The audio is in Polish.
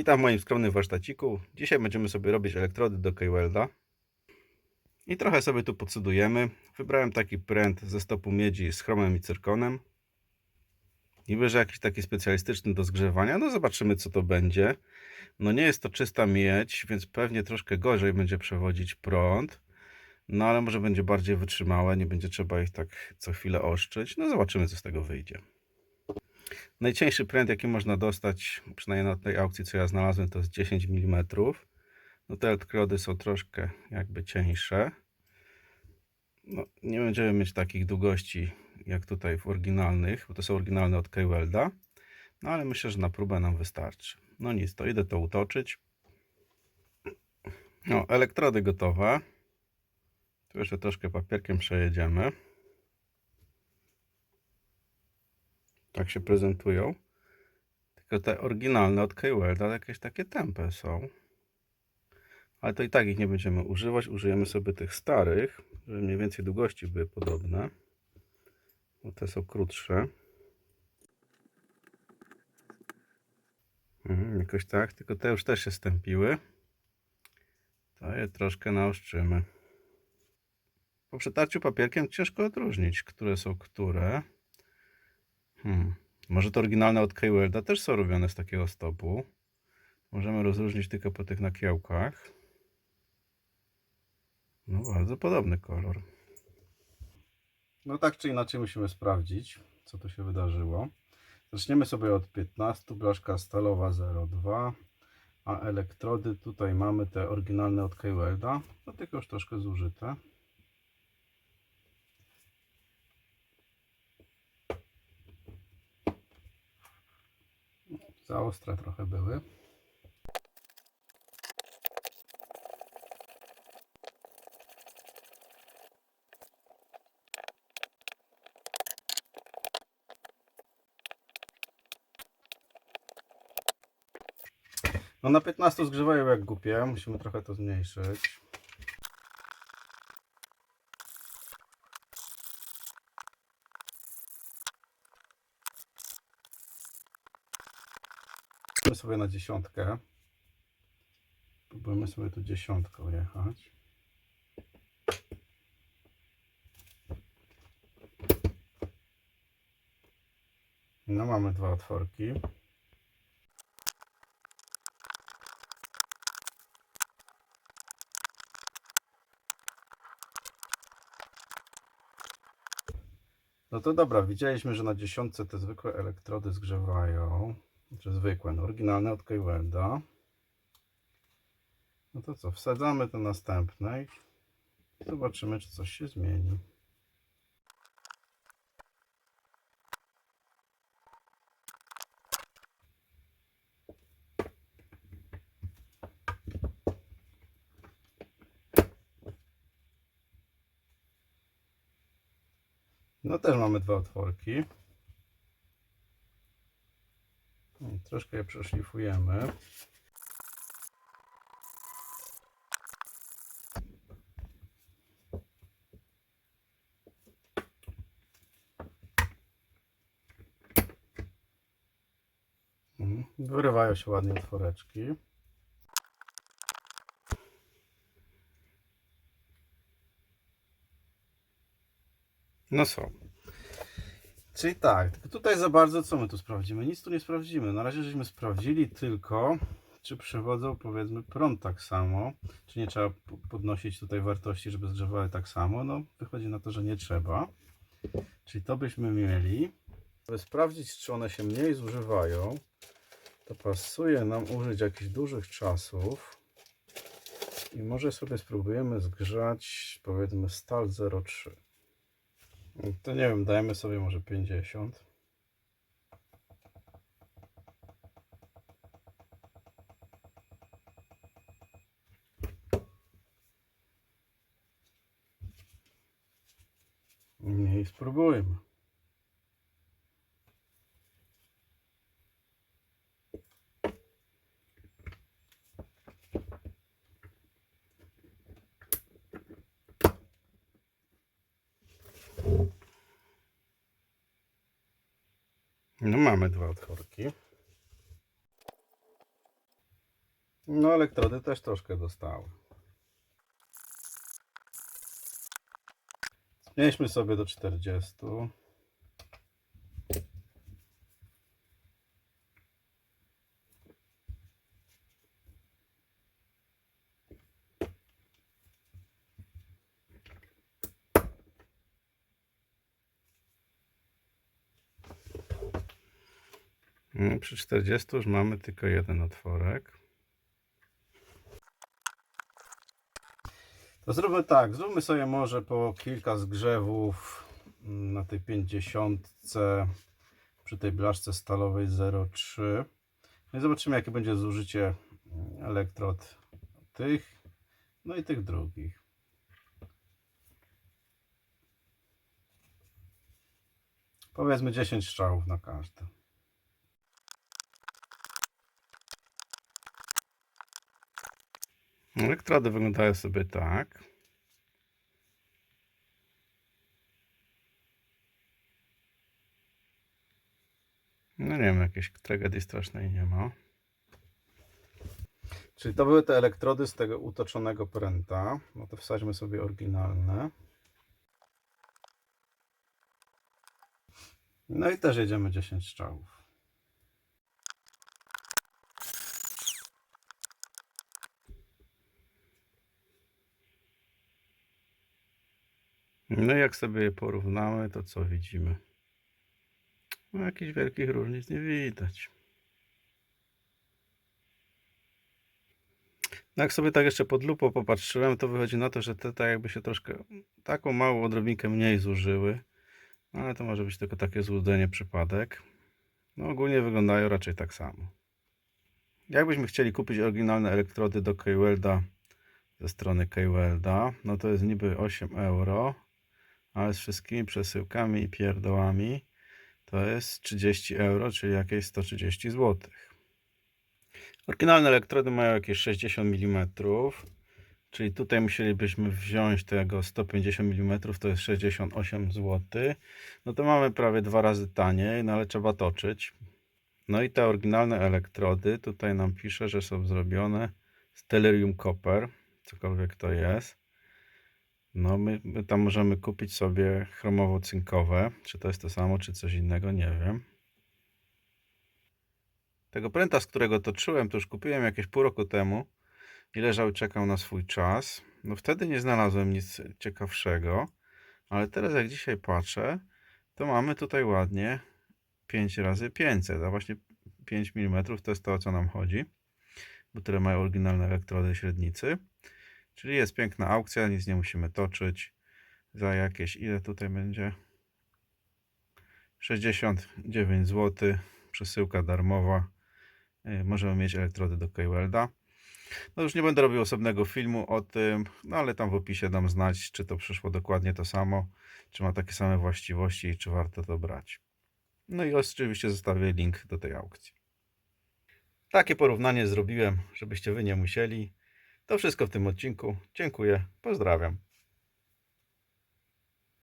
Witam w moim skromnym warsztaciku. Dzisiaj będziemy sobie robić elektrody do K-Welda. I trochę sobie tu podcudujemy. Wybrałem taki pręt ze stopu miedzi z chromem i cyrkonem. Niby, że jakiś taki specjalistyczny do zgrzewania. No zobaczymy co to będzie. No nie jest to czysta miedź, więc pewnie troszkę gorzej będzie przewodzić prąd. No ale może będzie bardziej wytrzymałe, nie będzie trzeba ich tak co chwilę oszczyć. No zobaczymy co z tego wyjdzie. Najcieńszy pręt, jaki można dostać, przynajmniej na tej aukcji, co ja znalazłem, to jest 10 mm. No te elektrody są troszkę jakby cieńsze. No, nie będziemy mieć takich długości jak tutaj w oryginalnych, bo to są oryginalne od K-Welda. No ale myślę, że na próbę nam wystarczy. No nic, to idę to utoczyć. No, elektrody gotowe. Tu jeszcze troszkę papierkiem przejedziemy. Tak się prezentują. Tylko te oryginalne od K-Welda jakieś takie tępe są. Ale to i tak ich nie będziemy używać. Użyjemy sobie tych starych, żeby mniej więcej długości były podobne. Bo te są krótsze. Mhm, jakoś tak, tylko te już też się stępiły. To je troszkę naoszczymy. Po przetarciu papierkiem ciężko odróżnić, które są które. Hmm. Może to oryginalne od K-Welda też są robione z takiego stopu. Możemy rozróżnić tylko po tych nakiełkach. No bardzo podobny kolor. No tak czy inaczej musimy sprawdzić, co tu się wydarzyło. Zaczniemy sobie od 15, blaszka stalowa 02, a elektrody tutaj mamy te oryginalne od K-Welda, no tylko już troszkę zużyte. Za ostre trochę były. No na 15 zgrzewają jak głupie, musimy trochę to zmniejszyć. Próbujemy sobie na dziesiątkę. Próbujemy sobie tu dziesiątką jechać. No mamy dwa otworki. No to dobra, widzieliśmy, że na dziesiątce te zwykłe elektrody zgrzewają. Czy zwykłe, no oryginalne od K-Welda. No to co, wsadzamy te następne i zobaczymy, czy coś się zmieni. No też mamy dwa otworki. Troszkę je przeszlifujemy. Mhm. Wyrywają się ładnie otworeczki. No są. Czyli tak, tutaj za bardzo co my tu sprawdzimy? Nic tu nie sprawdzimy. Na razie żeśmy sprawdzili tylko, czy przewodzą powiedzmy prąd tak samo, czy nie trzeba podnosić tutaj wartości, żeby zgrzewały tak samo. No wychodzi na to, że nie trzeba. Czyli to byśmy mieli. Żeby sprawdzić, czy one się mniej zużywają, to pasuje nam użyć jakichś dużych czasów. I może sobie spróbujemy zgrzać powiedzmy stal 0,3. To nie wiem, dajmy sobie może 50. Nie, i spróbujmy. No mamy dwa otworki. No elektrody też troszkę dostały. Zmniejszmy sobie do 40. Przy 40 już mamy tylko jeden otworek. To zróbmy tak, zróbmy sobie może po kilka zgrzewów mm, na tej 50 przy tej blaszce stalowej 0,3. No i zobaczymy jakie będzie zużycie mm, elektrod tych, no i tych drugich. Powiedzmy 10 strzałów na każdy. Elektrody wyglądają sobie tak. No nie wiem, jakiejś tragedii strasznej nie ma. Czyli to były te elektrody z tego utoczonego pręta. No to wsadźmy sobie oryginalne. No i też jedziemy 10 strzałów. No jak sobie je porównamy, to co widzimy? No jakichś wielkich różnic nie widać. No jak sobie tak jeszcze pod lupą popatrzyłem, to wychodzi na to, że te tak jakby się troszkę, taką małą odrobinkę mniej zużyły. No ale to może być tylko takie złudzenie, przypadek. No ogólnie wyglądają raczej tak samo. Jakbyśmy chcieli kupić oryginalne elektrody do K-Welda ze strony K-Welda, no to jest niby 8 euro, ale z wszystkimi przesyłkami i pierdołami to jest 30 euro, czyli jakieś 130 zł. Oryginalne elektrody mają jakieś 60 mm, czyli tutaj musielibyśmy wziąć tego 150 mm, to jest 68 zł. No to mamy prawie dwa razy taniej, no ale trzeba toczyć. No i te oryginalne elektrody, tutaj nam pisze, że są zrobione z tellurium copper, cokolwiek to jest. No, my, my tam możemy kupić sobie chromowo-cynkowe. Czy to jest to samo, czy coś innego, nie wiem. Tego pręta, z którego toczyłem, to już kupiłem jakieś pół roku temu i leżał i czekał na swój czas. No wtedy nie znalazłem nic ciekawszego, ale teraz jak dzisiaj patrzę, to mamy tutaj ładnie 5 razy 500, a właśnie 5 mm to jest to, o co nam chodzi, bo tyle mają oryginalne elektrody średnicy. Czyli jest piękna aukcja, nic nie musimy toczyć. Za jakieś, ile tutaj będzie? 69 zł. Przesyłka darmowa. Yy, Możemy mieć elektrody do K-Welda. No już nie będę robił osobnego filmu o tym, no ale tam w opisie dam znać, czy to przyszło dokładnie to samo, czy ma takie same właściwości i czy warto to brać. No i oczywiście zostawię link do tej aukcji. Takie porównanie zrobiłem, żebyście wy nie musieli. To wszystko w tym odcinku. Dziękuję. Pozdrawiam.